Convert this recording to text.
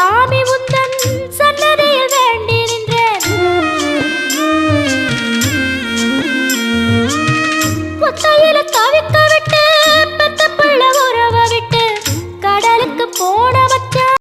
சாமி உந்த